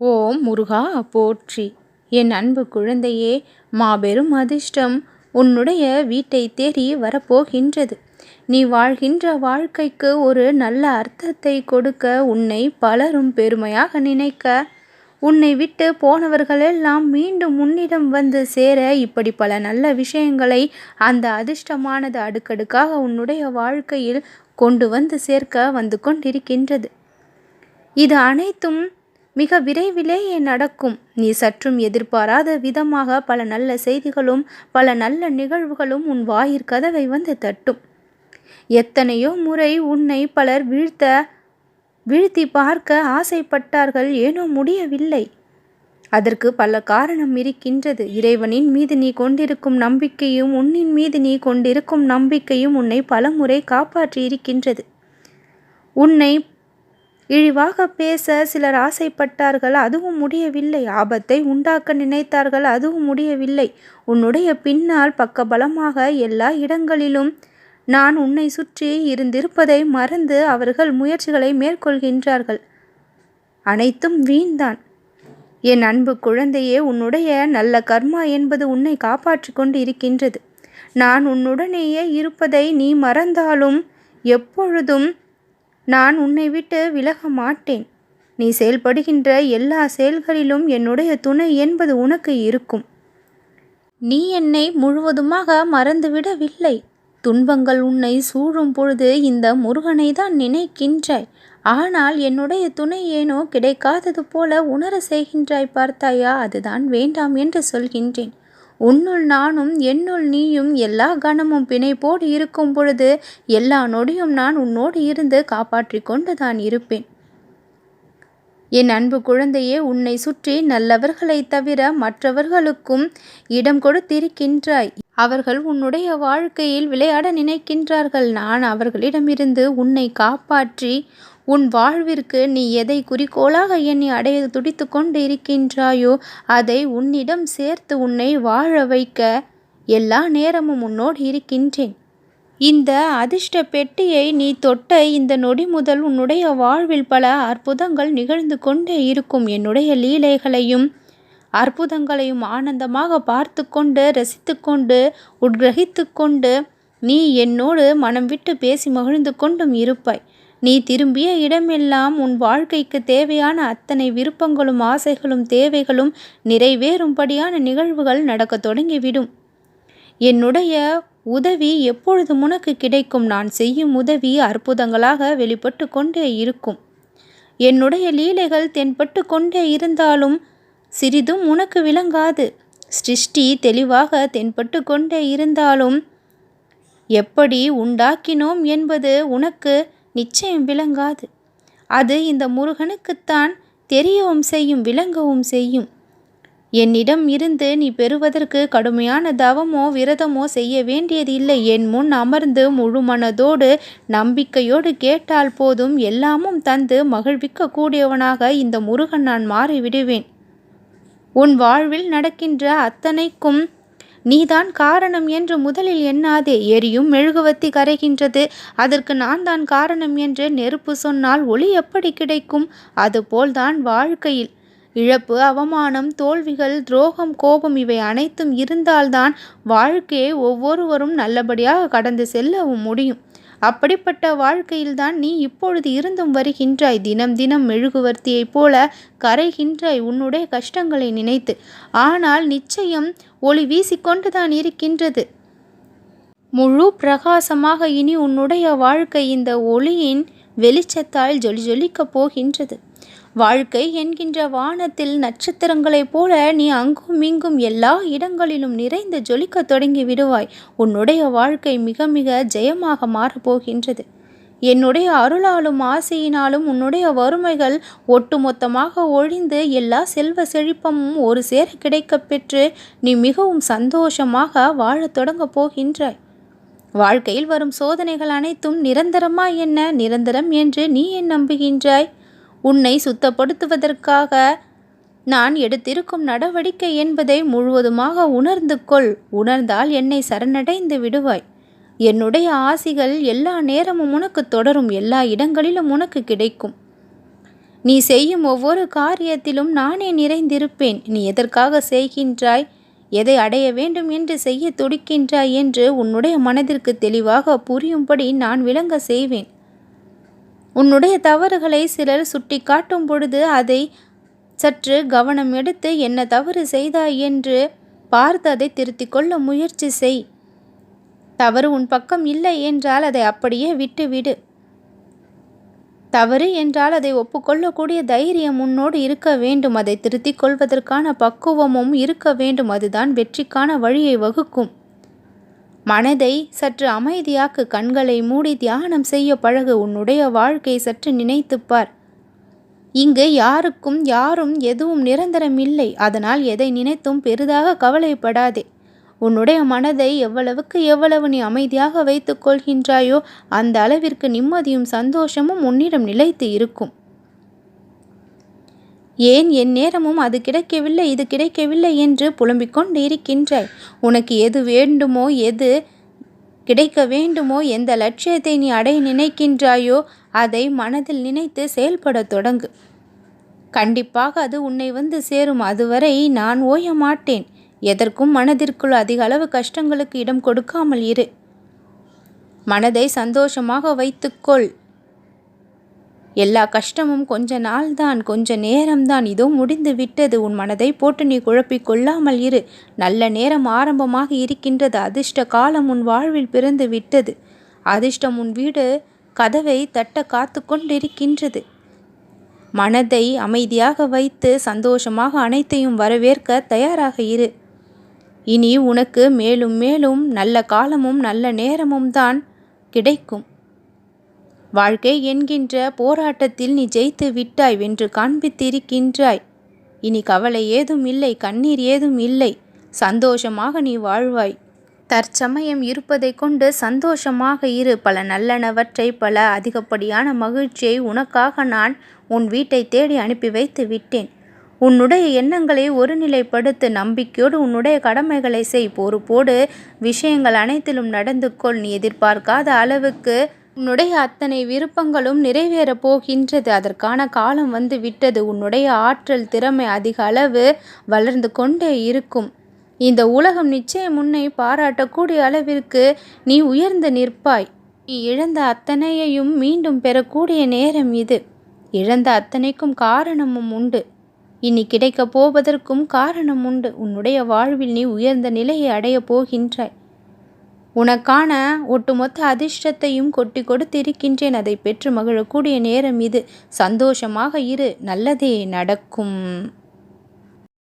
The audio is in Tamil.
ஓம் முருகா போற்றி. என் அன்பு குழந்தையே மாபெரும் அதிர்ஷ்டம் உன்னுடைய வீட்டை தேடி வரப்போகின்றது. நீ வாழ்கின்ற வாழ்க்கைக்கு ஒரு நல்ல அர்த்தத்தை கொடுக்க உன்னை பலரும் பெருமையாக நினைக்க உன்னை விட்டு போனவர்களெல்லாம் மீண்டும் உன்னிடம் வந்து சேர இப்படி பல நல்ல விஷயங்களை அந்த அதிர்ஷ்டமானது அடுக்கடுக்காக உன்னுடைய வாழ்க்கையில் கொண்டு வந்து சேர்க்க வந்து கொண்டிருக்கின்றது. இது அனைத்தும் மிக விரைவிலேயே நடக்கும். நீ சற்றும் எதிர்பாராத விதமாக பல நல்ல செய்திகளும் பல நல்ல நிகழ்வுகளும் உன் வாயிற்கதவை வந்து தட்டும். எத்தனையோ முறை உன்னை பலர் வீழ்த்த வீழ்த்தி பார்க்க ஆசைப்பட்டார்கள் ஏனோ முடியவில்லை. அதற்கு பல காரணம் இருக்கின்றது. இறைவனின் மீது நீ கொண்டிருக்கும் நம்பிக்கையும் உன்னின் மீது நீ கொண்டிருக்கும் நம்பிக்கையும் உன்னை பலமுறை காப்பாற்றி இருக்கின்றது உன்னை இழிவாக பேச சிலர் ஆசைப்பட்டார்கள் அதுவும் முடியவில்லை. ஆபத்தை உண்டாக்க நினைத்தார்கள் அதுவும் முடியவில்லை. உன்னுடைய பின்னால் பக்கபலமாக எல்லா இடங்களிலும் நான் உன்னை சுற்றி இருந்திருப்பதை மறந்து அவர்கள் முயற்சிகளை மேற்கொள்கின்றார்கள். அனைத்தும் வீண்தான். என் அன்பு குழந்தையே உன்னுடைய நல்ல கர்மா என்பது உன்னை காப்பாற்றி கொண்டு இருக்கின்றது நான் உன்னுடனேயே இருப்பதை நீ மறந்தாலும் எப்பொழுதும் நான் உன்னை விட்டு விலக மாட்டேன். நீ செயல்படுகின்ற எல்லா செயல்களிலும் என்னுடைய துணை என்பது உனக்கு இருக்கும். நீ என்னை முழுவதுமாக மறந்துவிடவில்லை. துன்பங்கள் உன்னை சூழும் பொழுது இந்த முருகனை தான் நினைக்கின்றாய். ஆனால் என்னுடைய துணை ஏனோ கிடைக்காதது போல உணர செய்கின்றாய் பார்த்தாயா? அதுதான் வேண்டாம் என்று சொல்கின்றேன். உன்னுள் நானும் என்னுள் நீயும் எல்லா கணமும் பிணைப்போடு இருக்கும் பொழுது எல்லா நொடியும் நான் உன்னோடு இருந்து காப்பாற்றி கொண்டு தான் இருப்பேன். என் அன்பு குழந்தையே உன்னை சுற்றி நல்லவர்களை தவிர மற்றவர்களுக்கும் இடம் கொடுத்திருக்கின்றாய். அவர்கள் உன்னுடைய வாழ்க்கையில் விளையாட நினைக்கின்றார்கள். நான் அவர்களிடமிருந்து உன்னை காப்பாற்றி உன் வாழ்விற்கு நீ எதை குறிக்கோளாக எண்ணி அடைய துடித்து கொண்டு இருக்கின்றாயோ அதை உன்னிடம் சேர்த்து உன்னை வாழ வைக்க எல்லா நேரமும் உன்னோடு இருக்கின்றேன். இந்த அதிர்ஷ்ட பெட்டியை நீ தொட்ட இந்த நொடி முதல் உன்னுடைய வாழ்வில் பல அற்புதங்கள் நிகழ்ந்து கொண்டே இருக்கும். என்னுடைய லீலைகளையும் அற்புதங்களையும் ஆனந்தமாக பார்த்து கொண்டு ரசித்து கொண்டு உட்கிரகித்து கொண்டு நீ என்னோடு மனம் விட்டு பேசி மகிழ்ந்து கொண்டும் இருப்பாய். நீ திரும்பிய இடமெல்லாம் உன் வாழ்க்கைக்கு தேவையான அத்தனை விருப்பங்களும் ஆசைகளும் தேவைகளும் நிறைவேறும்படியான நிகழ்வுகள் நடக்க தொடங்கிவிடும். என்னுடைய உதவி எப்பொழுது உனக்கு கிடைக்கும்? நான் செய்யும் உதவி அற்புதங்களாக வெளிப்பட்டு கொண்டே இருக்கும். என்னுடைய லீலைகள் தென்பட்டு கொண்டே இருந்தாலும் சிறிதும் உனக்கு விளங்காது. சிருஷ்டி தெளிவாக தென்பட்டு கொண்டே இருந்தாலும் எப்படி உண்டாக்கினோம் என்பது உனக்கு நிச்சயம் விளங்காது. அது இந்த முருகனுக்குத்தான் தெரியவும் செய்யும் விளங்கவும் செய்யும். என்னிடம் இருந்து நீ பெறுவதற்கு கடுமையான தவமோ விரதமோ செய்ய வேண்டியதில்லை. என் முன் அமர்ந்து முழு மனதோடு நம்பிக்கையோடு கேட்டால் போதும். எல்லாமும் தந்து மகிழ்விக்க கூடியவனாக இந்த முருகன் நான் மாறிவிடுவேன். உன் வாழ்வில் நடக்கின்ற அத்தனைக்கும் நீதான் காரணம் என்று முதலில் எண்ணாதே எரியும் மெழுகுவத்தி கரைகின்றது. அதற்கு நான் தான் காரணம் என்று நெருப்பு சொன்னால் ஒளி எப்படி கிடைக்கும்? அதுபோல்தான் வாழ்க்கையில். இழப்பு அவமானம் தோல்விகள் துரோகம் கோபம் இவை அனைத்தும் இருந்தால்தான் வாழ்க்கையை ஒவ்வொருவரும் நல்லபடியாக கடந்து செல்லவும் முடியும். அப்படிப்பட்ட வாழ்க்கையில்தான் நீ இப்பொழுது இருந்தும் வருகின்றாய். தினம் தினம் மெழுகுவர்த்தியைப் போல கரைகின்றாய் உன்னுடைய கஷ்டங்களை நினைத்து. ஆனால் நிச்சயம் ஒளி வீசிக்கொண்டுதான் இருக்கின்றது. முழு பிரகாசமாக இனி உன்னுடைய வாழ்க்கை இந்த ஒளியின் வெளிச்சத்தால் ஜொலி ஜொலிக்கப் போகின்றது. வாழ்க்கை என்கின்ற வானத்தில் நட்சத்திரங்களைப் போல நீ அங்கும் இங்கும் எல்லா இடங்களிலும் நிறைந்து ஜொலிக்க தொடங்கி விடுவாய். உன்னுடைய வாழ்க்கை மிக மிக ஜெயமாக மாறப்போகின்றது என்னுடைய அருளாலும் ஆசையினாலும் உன்னுடைய வறுமைகள் ஒட்டுமொத்தமாக ஒழிந்து எல்லா செல்வ செழிப்பமும் ஒரு சேர கிடைக்கப் பெற்று நீ மிகவும் சந்தோஷமாக வாழத் தொடங்கப் போகின்றாய். வாழ்க்கையில் வரும் சோதனைகள் அனைத்தும் நிரந்தரமா என்ன? நிரந்தரம் என்று நீ ஏன் நம்புகின்றாய்? உன்னை சுத்தப்படுத்துவதற்காக நான் எடுத்திருக்கும் நடவடிக்கை என்பதை முழுவதுமாக உணர்ந்து கொள். உணர்ந்தால் என்னை சரணடைந்து விடுவாய். என்னுடைய ஆசிகள் எல்லா நேரமும் உனக்கு தொடரும். எல்லா இடங்களிலும் உனக்கு கிடைக்கும். நீ செய்யும் ஒவ்வொரு காரியத்திலும் நானே நிறைந்திருப்பேன். நீ எதற்காக செய்கின்றாய்? எதை அடைய வேண்டும் என்று செய்ய துடிக்கின்றாய் என்று உன்னுடைய மனதிற்கு தெளிவாக புரியும்படி நான் விளங்க செய்வேன். உன்னுடைய தவறுகளை சிலர் சுட்டி காட்டும் பொழுது அதை சற்று கவனம் எடுத்து என்ன தவறு செய்தாய்? என்று பார்த்து அதை திருத்திக் கொள்ள முயற்சி செய். தவறு உன் பக்கம் இல்லை என்றால் அதை அப்படியே விட்டுவிடு. தவறு என்றால் அதை ஒப்புக்கொள்ளக்கூடிய தைரியம் உன்னோடு இருக்க வேண்டும். அதை திருத்திக் கொள்வதற்கான பக்குவமும் இருக்க வேண்டும். அதுதான் வெற்றிக்கான வழியை வகுக்கும். மனதை சற்று அமைதியாக்கு கண்களை மூடி தியானம் செய்ய பழகு உன்னுடைய வாழ்க்கை சற்று நினைத்துப்பார். இங்கு யாருக்கும் யாரும் எதுவும் நிரந்தரம் இல்லை அதனால் எதை நினைத்தும் பெரிதாக கவலைப்படாதே. உன்னுடைய மனதை எவ்வளவுக்கு எவ்வளவு நீ அமைதியாக வைத்துக்கொள்கின்றாயோ அந்த அளவிற்கு நிம்மதியும் சந்தோஷமும் உன்னிடம் நிலைத்து இருக்கும். ஏன் என் நேரமும் அது கிடைக்கவில்லை இது கிடைக்கவில்லை என்று புலம்பிக் கொண்டு இருக்கின்றாய். உனக்கு எது வேண்டுமோ எது கிடைக்க வேண்டுமோ எந்த லட்சியத்தை நீ அடைய நினைக்கின்றாயோ அதை மனதில் நினைத்து செயல்பட தொடங்கு. கண்டிப்பாக அது உன்னை வந்து சேரும். அதுவரை நான் ஓய மாட்டேன். எதற்கும் மனதிற்குள் அதிக அளவு கஷ்டங்களுக்கு இடம் கொடுக்காமல் இரு. மனதை சந்தோஷமாக வைத்துக்கொள். எல்லா கஷ்டமும் கொஞ்ச நாள்தான் கொஞ்ச நேரம்தான். இதோ முடிந்து விட்டது. உன் மனதை போட்டு நீ குழப்பிக் கொள்ளாமல் இரு. நல்ல நேரம் ஆரம்பமாக இருக்கின்றது. அதிர்ஷ்ட காலம் உன் வாழ்வில் பிறந்து விட்டது. அதிர்ஷ்டம் உன் வீடு கதவை தட்ட காத்து கொண்டிருக்கின்றது. மனதை அமைதியாக வைத்து சந்தோஷமாக அனைத்தையும் வரவேற்க தயாராக இரு. இனி உனக்கு மேலும் மேலும் நல்ல காலமும் நல்ல நேரமும் தான் கிடைக்கும். வாழ்க்கை என்கின்ற போராட்டத்தில் நீ ஜெயித்து விட்டாய் வென்று காண்பித்திருக்கின்றாய். இனி கவலை ஏதும் இல்லை கண்ணீர் ஏதும் இல்லை. சந்தோஷமாக நீ வாழ்வாய். தற்சமயம் இருப்பதை கொண்டு சந்தோஷமாக இரு. பல நல்லனவற்றை பல அதிகப்படியான மகிழ்ச்சியை உனக்காக நான் உன் வீட்டை தேடி அனுப்பி வைத்து விட்டேன். உன்னுடைய எண்ணங்களை ஒருநிலைப்படுத்து நம்பிக்கையோடு உன்னுடைய கடமைகளை செய். பொறுப்போடு விஷயங்கள் அனைத்திலும் நடந்து கொள். நீ எதிர்பார்க்காத அளவுக்கு உன்னுடைய அத்தனை விருப்பங்களும் நிறைவேறப் போகின்றது. அதற்கான காலம் வந்து விட்டது. உன்னுடைய ஆற்றல் திறமை அதிக அளவு வளர்ந்து கொண்டே இருக்கும். இந்த உலகம் நிச்சயம் உன்னை பாராட்டக்கூடிய அளவிற்கு நீ உயர்ந்து நிற்பாய். நீ இழந்த அத்தனையையும் மீண்டும் பெறக்கூடிய நேரம் இது. இழந்த அத்தனைக்கும் காரணமும் உண்டு. இனி கிடைக்கப் போவதற்கும் காரணம் உண்டு. உன்னுடைய வாழ்வில் நீ உயர்ந்த நிலையை அடையப் போகின்றாய். உனக்கான ஒட்டுமொத்த அதிர்ஷ்டத்தையும் கொட்டி கொடுத்திருக்கின்றேன். அதை பெற்று மகிழக்கூடிய நேரம் இது. சந்தோஷமாக இரு. நல்லதே நடக்கும்.